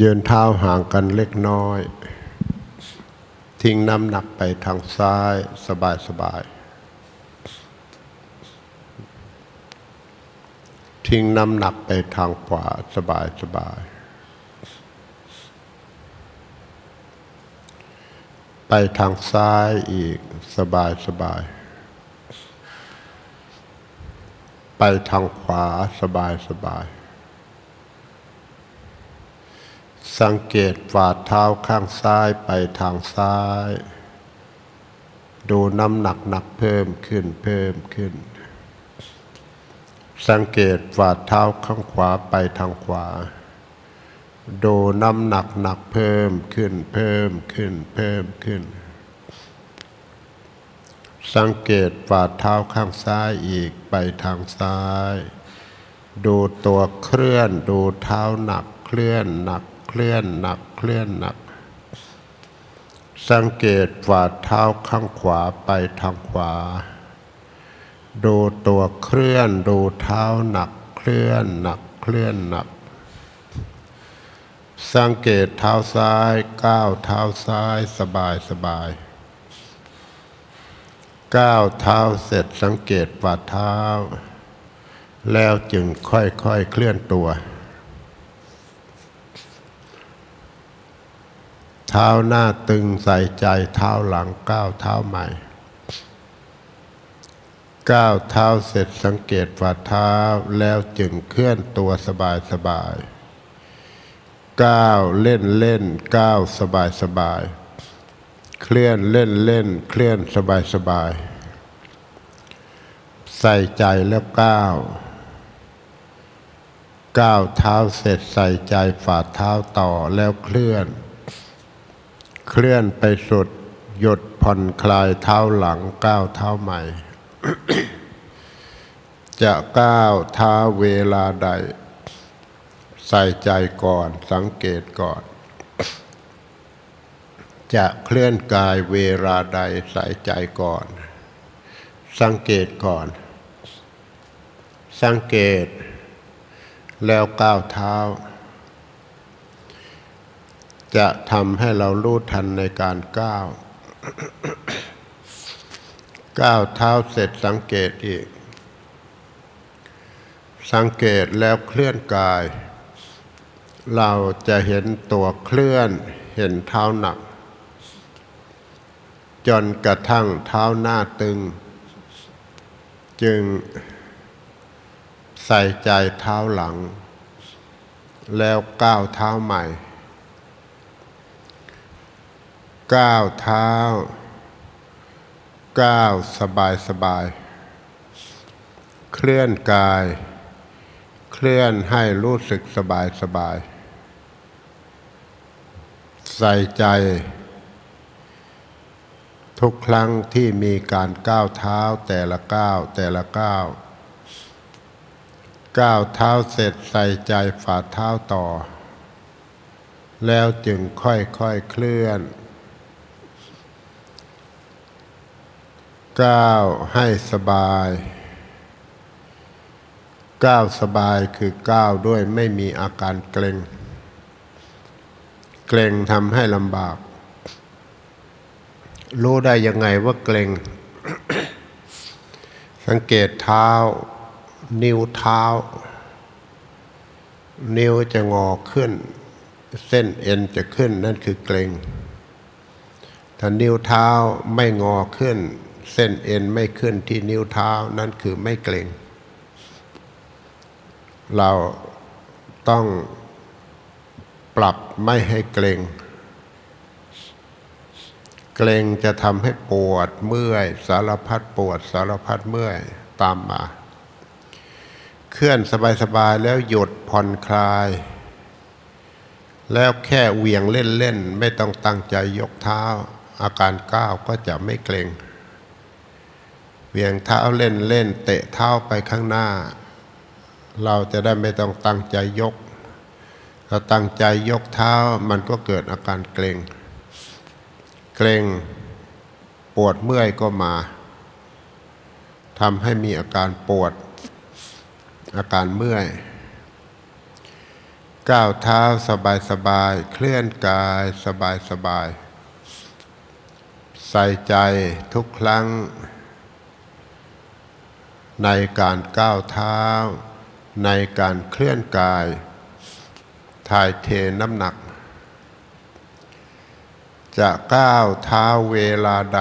ยืนเท้าห่างกันเล็กน้อย ทิ้งน้ำหนักไปทางซ้ายสบายสบายทิ้งน้ำหนักไปทางขวาสบายสบาย ไปทางซ้ายอีกสบายสบาย ไปทางขวาสบายสบาย สังเกตฝ่าเท้าข้างซ้ายไปทางซ้าย ดูน้ำหนักหนักเพิ่มขึ้นเพิ่มขึ้น สังเกตฝ่าเท้าข้างขวาไปทางขวา ดูน้ำหนักหนักเพิ่มขึ้นเพิ่มขึ้นเพิ่มขึ้น สังเกตฝ่าเท้าข้างซ้ายอีกไปทางซ้าย ดูตัวเคลื่อนดูเท้าหนักเคลื่อนหนัก ลื่อนหนักเคลื่อนหนัก สังเกตฝ่าเท้าข้างขวาไปทางขวา ดูตัวเคลื่อนดูเท้าหนักเคลื่อนหนักเคลื่อนหนัก สังเกตเท้าซ้ายก้าวเท้าซ้ายสบายสบายก้าวเท้าเสร็จสังเกตฝ่าเท้า แล้วจึงค่อยๆเคลื่อนตัว ท้าหน้าตึงใส่ใจเท้าหลังก้าวเท้าใหม่ก้าวเท้าเสร็จสังเกตฝ่าเท้าแล้วจึงเคลื่อนตัวสบายสบายก้าวเล่นเล่นก้าวสบายสบาย เคลื่อนเล่นเล่น เคลื่อนสบายสบาย ใส่ใจแล้วก้าวก้าวเท้าเสร็จใส่ใจฝ่าเท้าต่อแล้วเคลื่อน เคลื่อนไปสุด หยุดผ่อนคลายเท้าหลังก้าวเท้าใหม่ จะก้าวเท้าเวลาใด ใส่ใจก่อนสังเกตก่อน จะเคลื่อนกายเวลาใดใส่ใจก่อน สังเกตก่อน สังเกตแล้วก้าวเท้า จะทำให้เรารู้ทันในการก้าว ก้าวเท้าเสร็จสังเกตอีก สังเกตแล้วเคลื่อนกาย เราจะเห็นตัวเคลื่อน เห็นเท้าหนัก จนกระทั่งเท้าหน้าตึง จึงใส่ใจเท้าหลัง แล้วก้าวเท้าใหม่ ก้าวเท้า ก้าวสบายสบาย เคลื่อนกาย เคลื่อนให้รู้สึกสบายสบาย ใส่ใจ ทุกครั้งที่มีการก้าวเท้าแต่ละก้าวแต่ละก้าวก้าวเท้าเสร็จใส่ใจฝ่าเท้าต่อ แล้วจึงค่อยๆเคลื่อน ก้าวให้สบายก้าวสบายคือก้าวด้วยไม่มีอาการเกร็ง เกร็งทำให้ลำบาก รู้ได้ยังไงว่าเกร็ง สังเกตเท้า นิ้วเท้า นิ้วจะงอขึ้น เส้นเอ็นจะขึ้นนั่นคือเกร็งถ้านิ้วเท้าไม่งอขึ้น เส้นเอ็นไม่ขึ้นที่นิ้วเท้านั่นคือไม่เกร็ง เราต้องปรับไม่ให้เกร็ง เกร็งจะทำให้ปวดเมื่อย สารพัดปวดสารพัดเมื่อยตามมา เคลื่อนสบายๆแล้วหยุดผ่อนคลาย แล้วแค่เหวี่ยงเล่นๆ ไม่ต้องตั้งใจยกเท้า อาการก้าวก็จะไม่เกร็ง เวียงเท้าเล่นๆเตะเท้าไปข้างหน้า เราจะได้ไม่ต้องตั้งใจยกถ้าตั้งใจยกเท้ามันก็เกิดอาการเกร็งเกร็งปวดเมื่อยก็มาทำให้มีอาการปวด อาการเมื่อย ก้าวเท้าสบายสบายเคลื่อนกายสบายสบาย ใส่ใจทุกครั้ง ในการก้าวเท้า ในการเคลื่อนกาย ถ่ายเทน้ำหนัก จะก้าวเท้าเวลาใด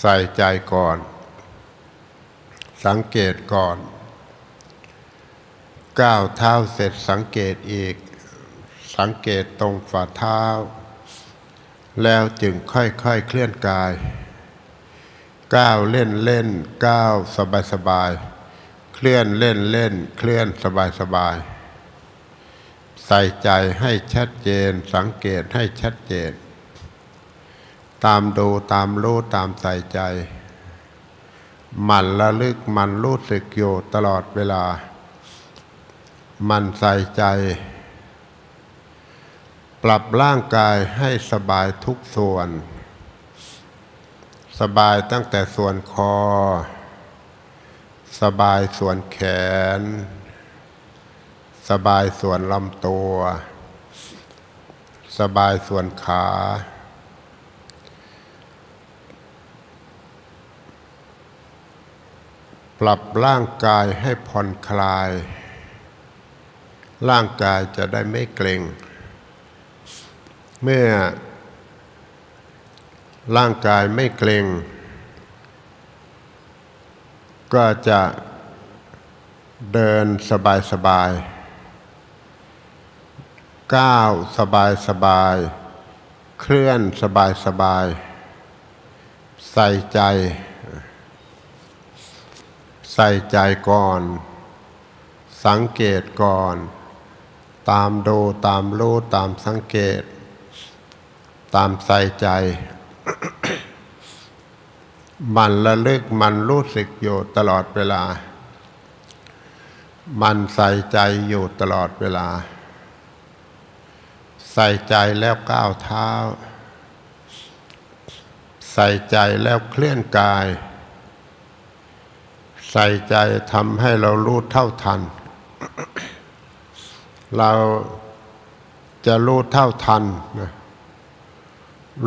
ใส่ใจก่อน สังเกตก่อนก้าวเท้าเสร็จสังเกตอีก สังเกตตรงฝ่าเท้า แล้วจึงค่อยๆเคลื่อนกาย ก้าวเล่นเล่นก้าวสบายสบายเคลื่อนเล่นเล่นเคลื่อนสบายสบายใส่ใจให้ชัดเจน สังเกตให้ชัดเจน ตามดูตามรู้ตามใส่ใจหมันระลึกหมันรู้สึกอยู่ตลอดเวลา มันใส่ใจ ปรับร่างกายให้สบายทุกส่วน สบายตั้งแต่ส่วนคอ สบายส่วนแขน สบายส่วนลำตัว สบายส่วนขา ปรับร่างกายให้ผ่อนคลาย ร่างกายจะได้ไม่เกร็ง เมื่อ ร่างกายไม่เกร็ง ก็จะเดินสบายสบายๆก้าวสบายสบายๆเคลื่อนสบายสบายๆใส่ใจ ใส่ใจก่อน สังเกตก่อน ตามดูตามรู้ตามสังเกต ตามใส่ใจ มันระลึกมันรู้สึกอยู่ตลอดเวลา มันใส่ใจอยู่ตลอดเวลา ใส่ใจแล้วก้าวเท้า ใส่ใจแล้วเคลื่อนกาย ใส่ใจทำให้เรารู้เท่าทัน เราจะรู้เท่าทันนะ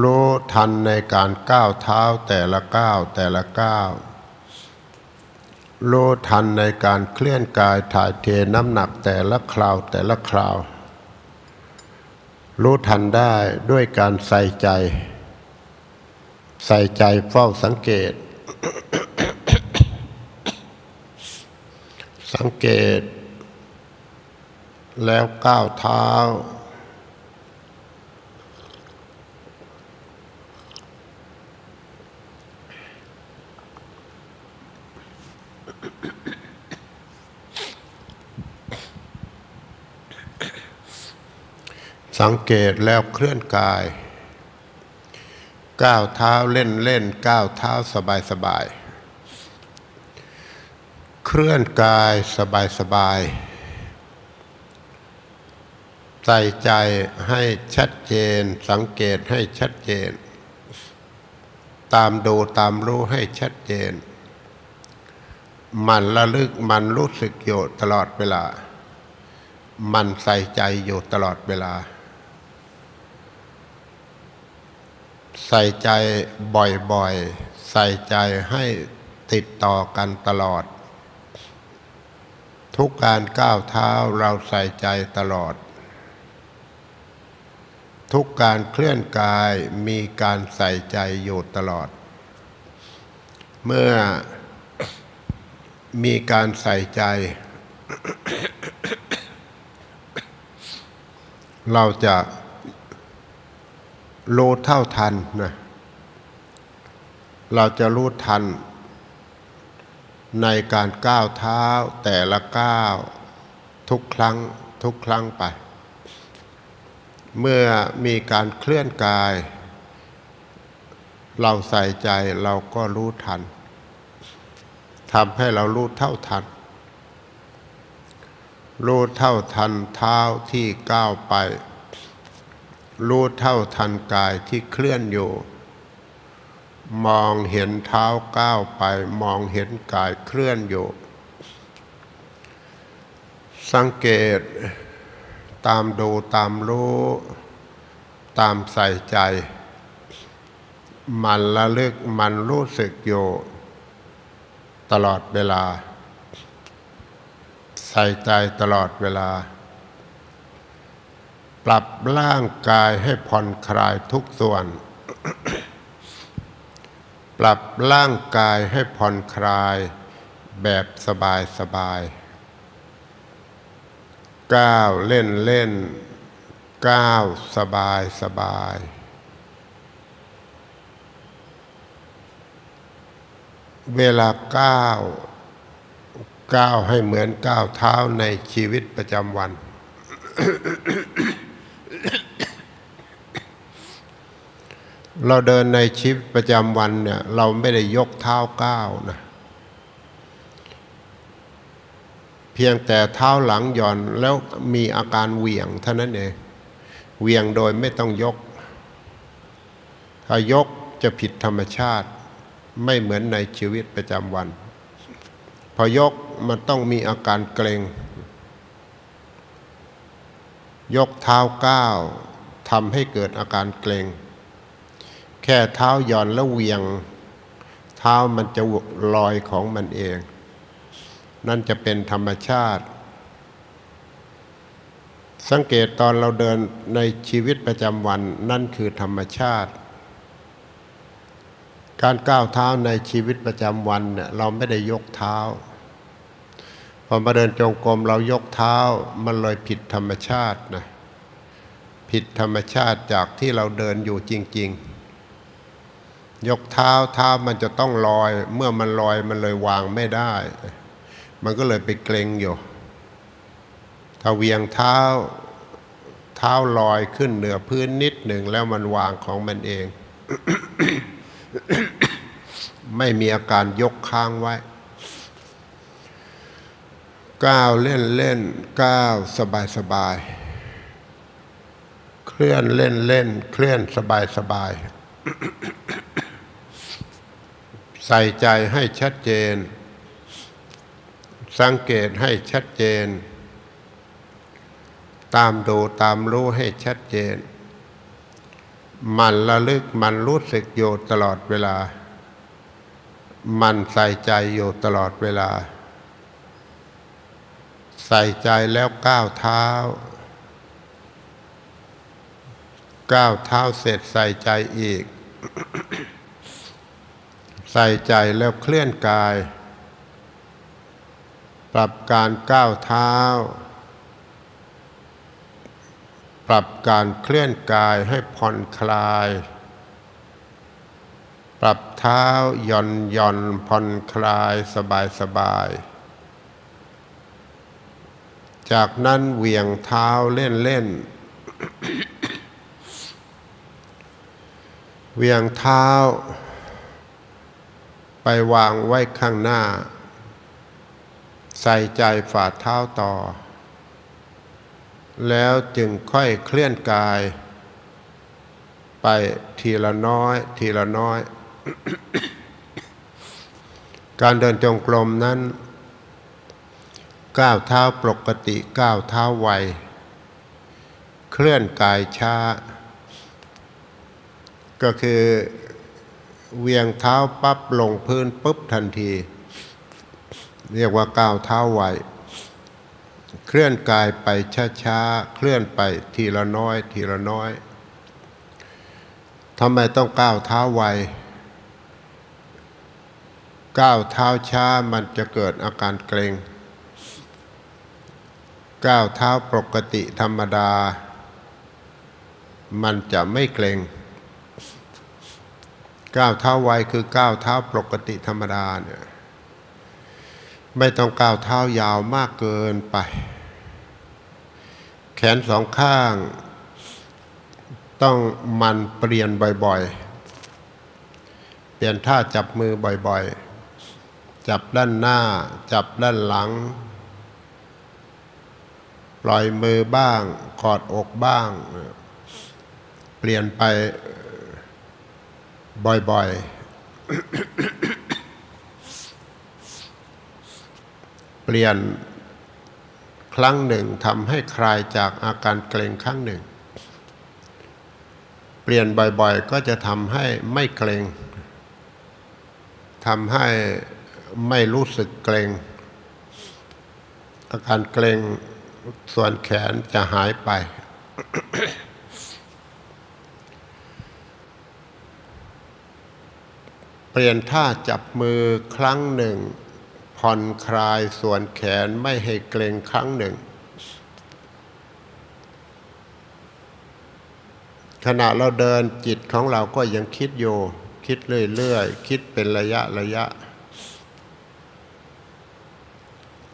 รู้ทันในการก้าวเท้าแต่ละก้าวแต่ละก้าวรู้ทันในการเคลื่อนกายถ่ายเทน้ำหนักแต่ละคราวแต่ละคราว รู้ทันได้ด้วยการใส่ใจ ใส่ใจเฝ้าสังเกต สังเกต แล้วก้าวเท้า สังเกตแล้วเคลื่อนกายก้าวเท้าเล่นเล่นก้าวเท้าสบายสบายเคลื่อนกายสบายสบายใส่ใจให้ชัดเจน สังเกตให้ชัดเจน ตามดูตามรู้ให้ชัดเจน มันระลึกมันรู้สึกอยู่ตลอดเวลา มันใส่ใจอยู่ตลอดเวลา ใส่ใจบ่อยๆ ใส่ใจให้ติดต่อกันตลอด ทุกการก้าวเท้าเราใส่ใจตลอด ทุกการเคลื่อนกายมีการใส่ใจอยู่ตลอด เมื่อมีการใส่ใจ เราจะ รู้เท่าทันนะเราจะรู้ทัน ในการก้าวเท้าแต่ละก้าวทุกครั้งทุกครั้งไป เมื่อมีการเคลื่อนกาย เราใส่ใจเราก็รู้ทันทำให้เรารู้เท่าทัน รู้เท่าทันเท้าที่ก้าวไป รู้เท่าทันกายที่เคลื่อนอยู่ มองเห็นเท้าก้าวไป มองเห็นกายเคลื่อนอยู่ สังเกตตามดูตามรู้ ตามใส่ใจ มันระลึกมันรู้สึกอยู่ ตลอดเวลา ใส่ใจตลอดเวลา ปรับร่างกายให้ผ่อนคลายทุกส่วน ปรับร่างกายให้ผ่อนคลายแบบสบายสบายก้าวเล่นเล่นก้าวสบายสบาย เวลาก้าวก้าวให้เหมือนก้าวเท้าในชีวิตประจำวัน เราเดินในชีวิตประจำวันเนี่ย เราไม่ได้ยกเท้าก้าวนะเพียงแต่เท้าหลังหย่อนแล้วมีอาการเหวี่ยงเท่านั้นเองเหวี่ยงโดยไม่ต้องยก ถ้ายกจะผิดธรรมชาติไม่เหมือนในชีวิตประจำวัน พอยกมันต้องมีอาการเกรง ยกเท้าก้าวทำให้เกิดอาการเกรง แค่เท้าย่อนแล้วเวียง เท้ามันจะลอยของมันเอง นั่นจะเป็นธรรมชาติ สังเกตตอนเราเดินในชีวิตประจำวันนั่นคือธรรมชาติ การก้าวเท้าในชีวิตประจำวันเนี่ยเราไม่ได้ยกเท้า อมาเดินจงกรมเรายกเท้ามันเลยผิดธรรมชาตินะผิดธรรมชาติจากที่เราเดินอยู่จริง ๆ ยกเท้าเท้ามันจะต้องลอย เมื่อมันลอยมันเลยวางไม่ได้ มันก็เลยไปเกรงอยู่ถ้าเวียงเท้าเท้าลอยขึ้นเหนือพื้นนิดหนึ่งแล้วมันวางของมันเอง ไม่มีอาการยกค้างไว้ ก้าวเล่นเล่นก้าวสบายสบาย เคลื่อนเล่นเล่นเคลื่อนสบายสบาย ใส่ใจให้ชัดเจน สังเกตให้ชัดเจน ตามดูตามรู้ให้ชัดเจน มันระลึกมันรู้สึกอยู่ตลอดเวลา มันใส่ใจอยู่ตลอดเวลา ใส่ใจแล้วก้าวเท้า ก้าวเท้าเสร็จใส่ใจอีก ใส่ใจแล้วเคลื่อนกาย ปรับการก้าวเท้า ปรับการเคลื่อนกายให้ผ่อนคลาย ปรับเท้าย่อนย่อนผ่อนคลายสบายสบาย จากนั้นเหวี่ยงเท้าเล่นเล่นเหวี่ยงเท้า ไปวางไว้ข้างหน้า ใส่ใจฝ่าเท้าต่อ แล้วจึงค่อยเคลื่อนกาย ไปทีละน้อย ทีละน้อย การเดินจงกรมนั้น ก้าวเท้าปกติก้าวเท้าไว เคลื่อนกายช้า ก็คือเวียงเท้าปั๊บลงพื้นปุ๊บทันที เรียกว่าก้าวเท้าไว เคลื่อนกายไปช้าๆ เคลื่อนไปทีละน้อย ทีละน้อยทำไมต้องก้าวเท้าไวก้าวเท้าช้ามันจะเกิดอาการเกร็ง ก้าวเท้าปกติธรรมดา มันจะไม่เกรงก้าวเท้าไวคือก้าวเท้าปกติธรรมดาเนี่ยไม่ต้องก้าวเท้ายาวมากเกินไป แขนสองข้าง ต้องมันเปลี่ยนบ่อยๆ เปลี่ยนท่าจับมือบ่อยๆ จับด้านหน้า จับด้านหลัง ปล่อยมือบ้าง กอดอกบ้าง เปลี่ยนไปบ่อยๆ เปลี่ยนครั้งหนึ่งทำให้คลายจากอาการเกร็งครั้งหนึ่ง เปลี่ยนบ่อยๆ ก็จะทำให้ไม่เกร็งทำให้ไม่รู้สึกเกร็งอาการเกร็ง ส่วนแขนจะหายไป เปลี่ยนท่าจับมือครั้งหนึ่ง ผ่อนคลายส่วนแขนไม่ให้เกร็งครั้งหนึ่ง ขณะเราเดินจิตของเราก็ยังคิดอยู่คิดเรื่อยๆ คิดเป็นระยะระยะ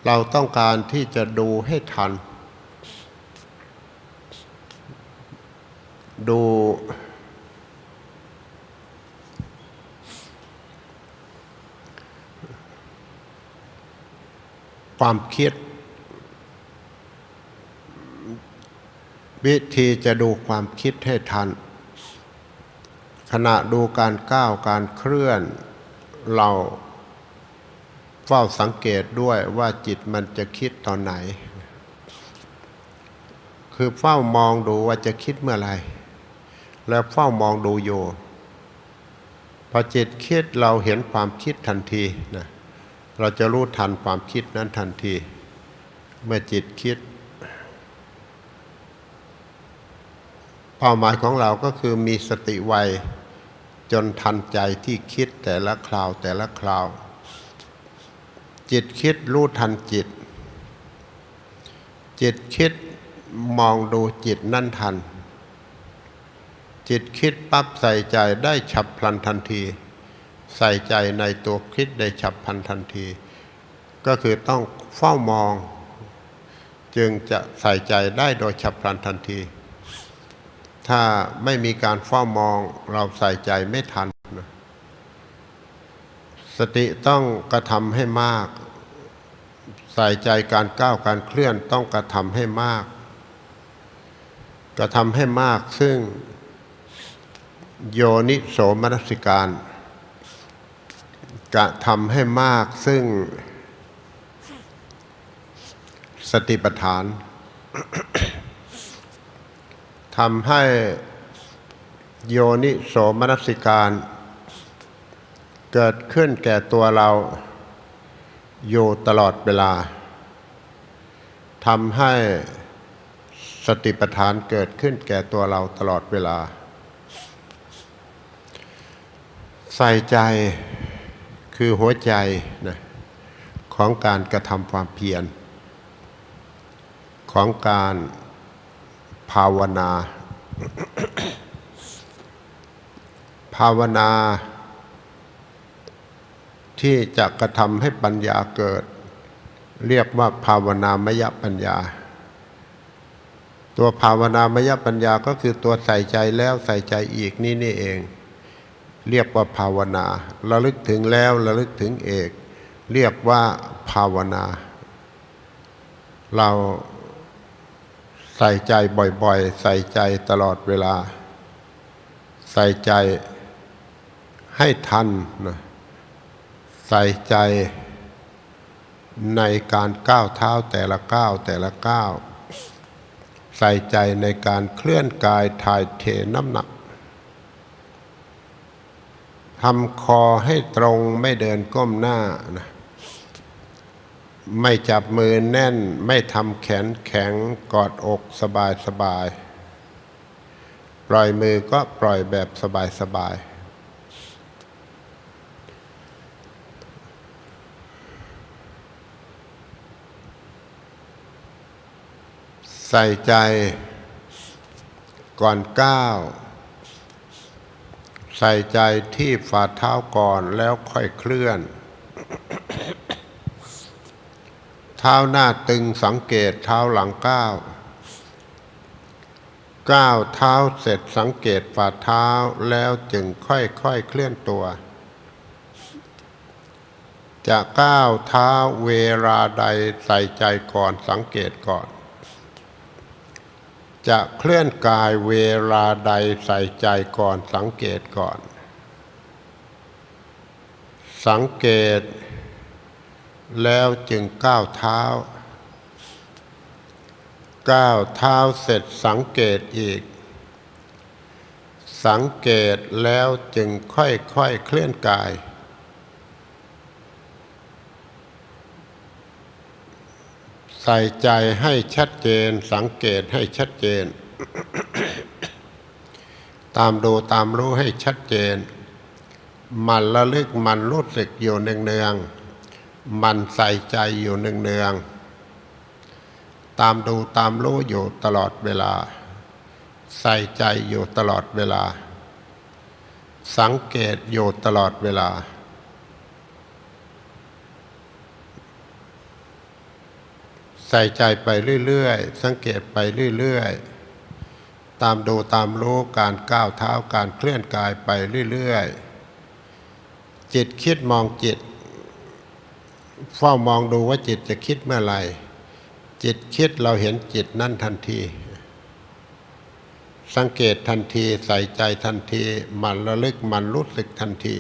เราต้องการที่จะดูให้ทัน ดู ความคิด วิธีจะดูความคิดให้ทัน ขณะดูการก้าวการเคลื่อนเรา เฝ้าสังเกตด้วยว่าจิตมันจะคิดตอนไหน คือเฝ้ามองดูว่าจะคิดเมื่อไรแล้วเฝ้ามองดูอยู่พอจิตคิดเราเห็นความคิดทันทีนะเราจะรู้ทันความคิดนั้นทันที เมื่อจิตคิด เป้าหมายของเราก็คือมีสติไวจนทันใจที่คิดแต่ละคราวแต่ละคราว จิตคิดรู้ทันจิต จิตคิดมองดูจิตนั่นทัน จิตคิดปั๊บใส่ใจได้ฉับพลันทันที ใส่ใจในตัวคิดได้ฉับพลันทันที ก็คือต้องเฝ้ามอง จึงจะใส่ใจได้โดยฉับพลันทันที ถ้าไม่มีการเฝ้ามองเราใส่ใจไม่ทัน สติต้องกระทำให้มาก ใส่ใจการก้าวการเคลื่อนต้องกระทำให้มาก กระทำให้มากซึ่งโยนิโสมนสิการ กระทำให้มากซึ่งสติปัฏฐานทำให้โยนิโสมนสิการ เกิดขึ้นแก่ตัวเราอยู่ตลอดเวลาทำให้สติปัฏฐานเกิดขึ้นแก่ตัวเราตลอดเวลา ใส่ใจคือหัวใจนะของการกระทำความเพียร ของการภาวนา ภาวนา ที่จะกระทำให้ปัญญาเกิด เรียกว่าภาวนามยปัญญา ตัวภาวนามยปัญญาก็คือตัวใส่ใจแล้วใส่ใจอีกนี่นี่เอง เรียกว่าภาวนาระลึกถึงแล้วระลึกถึงเอกเรียกว่าภาวนา เราใส่ใจบ่อยๆ ใส่ใจตลอดเวลา ใส่ใจให้ทันนะ ใส่ใจในการก้าวเท้าแต่ละก้าวแต่ละก้าวใส่ใจในการเคลื่อนกายถ่ายเทน้ำหนักทำคอให้ตรงไม่เดินก้มหน้านะไม่จับมือแน่นไม่ทำแขนแข็งกอดอกสบายสบาย ปล่อยมือก็ปล่อยแบบสบายสบาย ใส่ใจก่อนก้าวใส่ใจที่ฝ่าเท้าก่อนแล้วค่อยเคลื่อน เท้าหน้าตึงสังเกตเท้าหลังก้าวก้าวเท้าเสร็จสังเกตฝ่าเท้าแล้วจึงค่อยๆเคลื่อนตัว จะก้าวเท้าเวลาใดใส่ใจก่อนสังเกตก่อน จะเคลื่อนกายเวลาใดใส่ใจก่อนสังเกตก่อน สังเกต แล้วจึงก้าวเท้า ก้าวเท้าเสร็จสังเกตอีก สังเกตแล้วจึงค่อยๆเคลื่อนกาย ส่ใจให้ชัดเจน สังเกตให้ชัดเจน ตามดูตามรู้ให้ชัดเจน มันระลึกมันรู้สึกอยู่เนืองๆมันใส่ใจอยู่เนืองๆตามดูตามรู้อยู่ตลอดเวลา ใส่ใจอยู่ตลอดเวลา สังเกตอยู่ตลอดเวลา ใส่ใจไปเรื่อยๆ สังเกตไปเรื่อยๆ ตามดูตามรู้การก้าวเท้าการเคลื่อนกายไปเรื่อยๆ จิตคิดมองจิตเฝ้ามองดูว่าจิตจะคิดเมื่อไหร่ จิตคิดเราเห็นจิตนั่นทันที สังเกตทันทีใส่ใจทันที มันระลึกมันรู้สึกทันที